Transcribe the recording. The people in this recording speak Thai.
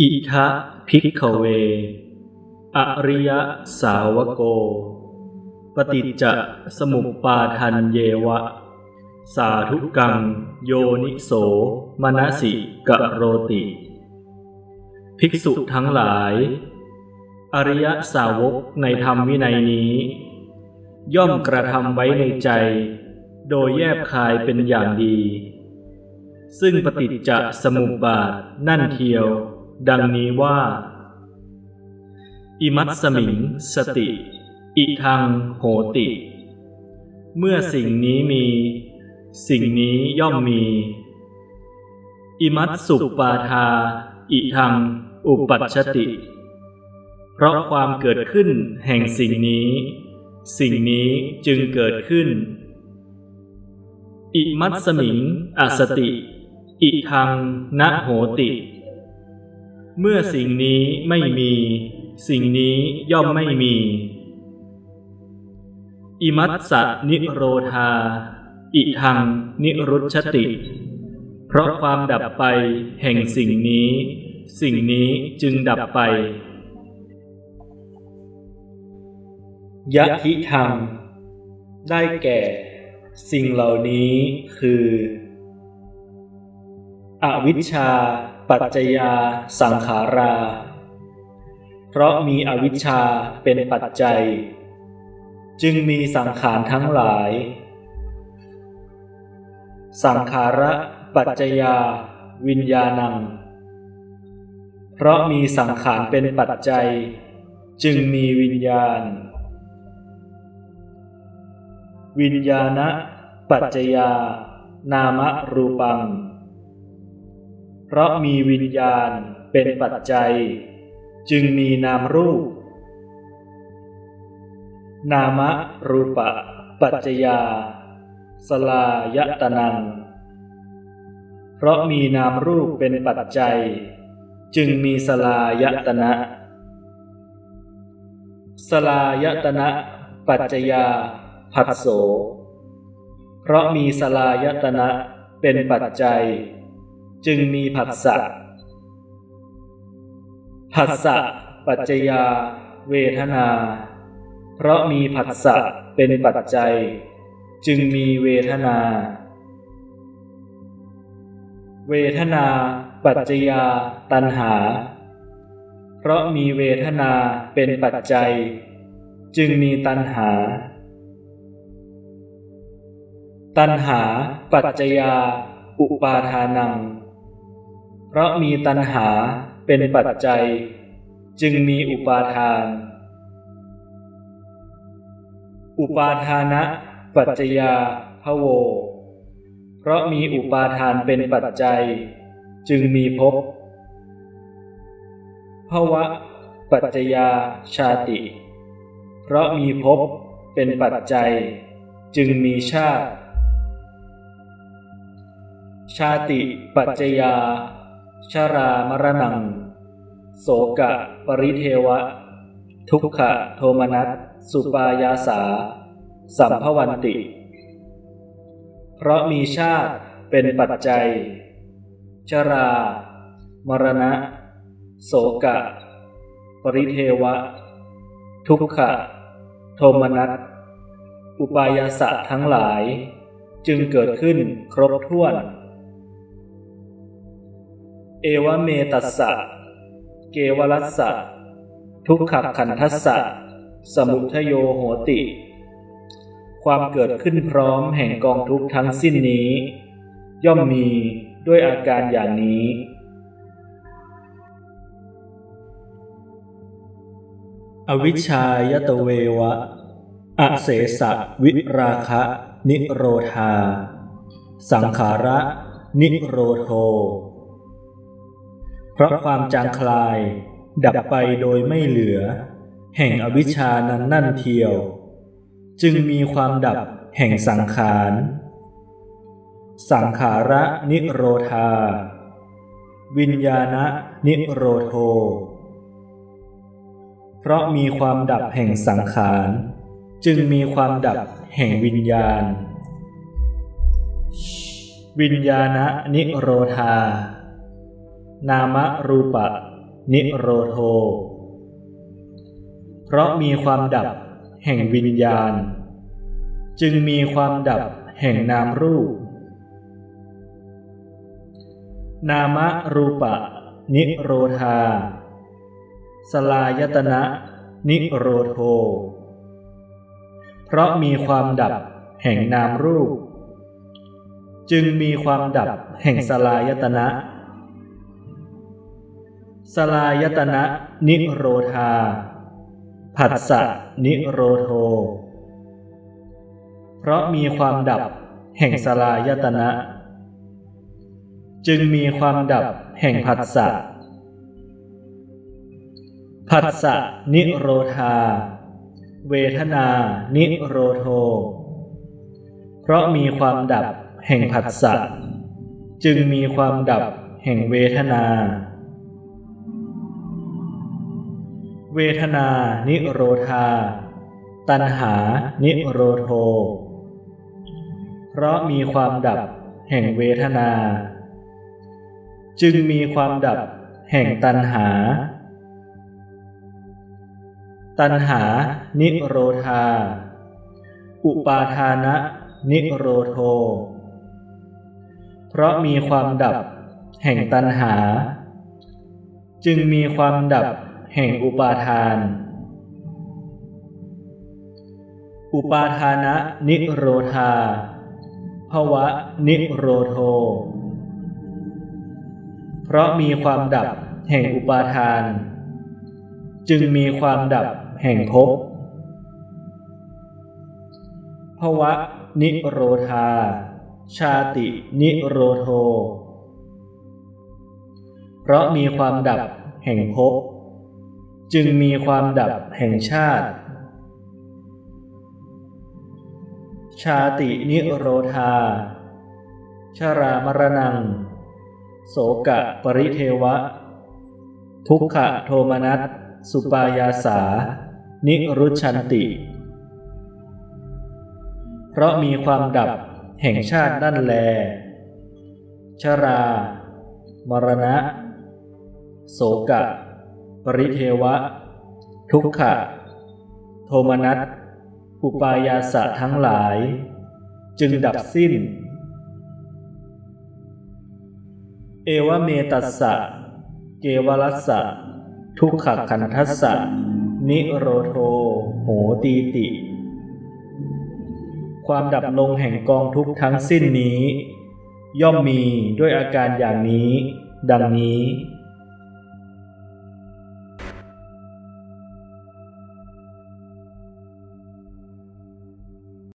อิทะพิกเว อริยสาวโก ปฏิจจสมุปปาทันเยวะ สาธุกัง โยนิโสมนสิกะโรติ ภิกษุทั้งหลาย อริยสาวกในธรรมวินัยนี้ ย่อมกระทำไว้ในใจ โดยแยบคายเป็นอย่างดี ซึ่งปฏิจจสมุปบาทนั่นเทียว ดังนี้ว่า อิมัตสมิงสติ อิทังโหติ เมื่อสิ่งนี้มี สิ่งนี้ย่อมมี อิมัตสุปาทา อิทัง อุปัชติ เพราะความเกิดขึ้นแห่งสิ่งนี้ สิ่งนี้จึงเกิดขึ้น อิมัตสมิงอสติ อิทังนะโหติ เมื่อสิ่งนี้ไม่มี สิ่งนี้ย่อมไม่มี อิมัตสะนิโรธา อิทังนิรุชติ เพราะความดับไปแห่งสิ่งนี้ สิ่งนี้จึงดับไป ยะทิธรรม ได้แก่ สิ่งเหล่านี้คือ อวิชชา ปัจจยาสังขารา เพราะมีอวิชชาเป็นปัจจัย จึงมีสังขารทั้งหลาย สังขาระปัจจยา วิญญาณัง เพราะมีสังขารเป็นปัจจัย จึงมีวิญญาณ วิญญาณปัจจยา นามรูปัง เพราะมีวิญญาณเป็นปัจจัย จึงมีนามรูป นามรูปะ ปัจจยา สลายตนัง เพราะมีนามรูปเป็นปัจจัย จึงมีสลายตนะ สลายตนะ ปัจจยาผัสโส เพราะมีสลายตนะเป็นปัจจัย จึงมีผัสสะ ผัสสะปัจจยา เวทนา เพราะมีผัสสะเป็นปัจจัย จึงมีเวทนา เวทนา ปัจจยา ตัณหา เพราะมีเวทนาเป็นปัจจัย จึงมีตัณหา ตัณหา ปัจจยา อุปาทานัง เพราะมีตัณหาเป็นปัจจัย จึงมีอุปาทาน อุปาทานะ ปัจจยาพโว เพราะมีอุปาทานเป็นปัจจัย จึงมีภพภวะ ปัจจยาชาติ เพราะมีภพเป็นปัจจัย จึงมีชาติ ชาติปัจจยา ชารามรณัง โสกะ ปริเทวะ ทุกขะโทมนัส สุปายาสา สัมภวันติ เพราะมีชาติเป็นปัจจัย ชรา มรณะ โสกะ ปริเทวะ ทุกขะ โทมนัส อุปายาสะทั้งหลาย จึงเกิดขึ้นครบถ้วน เอวเมตัสสะ เกวรัสสะ ทุกขขันทัสสะ สมุทโยโหติ ความเกิดขึ้นพร้อมแห่งกองทุกทั้งสิ้นนี้ ย่อมมีด้วยอาการอย่างนี้ อวิชชายตเววะ อเสสะวิราคะ นิโรธา สังขาระ นิโรโท เพราะความจางคลาย ดับไปโดยไม่เหลือ แห่งอวิชชานั้นนั่นเทียว จึงมีความดับแห่งสังขาร สังขาระนิโรธา วิญญาณนิโรโท เพราะมีความดับแห่งสังขาร จึงมีความดับแห่งวิญญาณ วิญญาณนิโรธา นามรูปะ นิโรโท เพราะมีความดับแห่งวิญญาณ จึงมีความดับแห่งนามรูป นามรูปะ นิโรธา สลายตนะ นิโรโท เพราะมีความดับแห่งนามรูป จึงมีความดับแห่งสลายตนะ สลายตนะนิโรธา ผัสสะนิโรโท เพราะมีความดับแห่งสลายตนะ จึงมีความดับแห่งผัสสะ ผัสสะนิโรธา เวทนานิโรโท เพราะมีความดับแห่งผัสสะ จึงมีความดับแห่งเวทนา เวทนา นิโรธา ตัณหา นิโรโท เพราะมีความดับแห่งเวทนา จึงมีความดับแห่งตัณหา ตัณหา นิโรธา อุปาทานะ นิโรโท เพราะมีความดับแห่งตัณหา จึงมีความดับ แห่งอุปาทาน อุปาทานะนิโรธาภวะนิโรโท เพราะมีความดับแห่งอุปาทาน จึงมีความดับแห่งภพภวะนิโรธา ชาตินิโรโท เพราะมีความดับแห่งภพ จึงมีความดับแห่งชาติ ชาตินิโรธา ชรามรณัง โสกะปริเทวะ ทุกขะโทมนัสสุปายาสา นิรุชันติ เพราะมีความดับแห่งชาตินั่นแล ชรา มรณะ โสกะ ปริเทวะ ทุกขะ โทมนัส อุปายาสะทั้งหลาย จึงดับสิ้น เอวเมตัสสะ เกวรัสสะ ทุกขขันทัสสะ นิโรโท โหตีติ ความดับลงแห่งกองทุกข์ทั้งสิ้นนี้ ย่อมมีด้วยอาการอย่างนี้ ดังนี้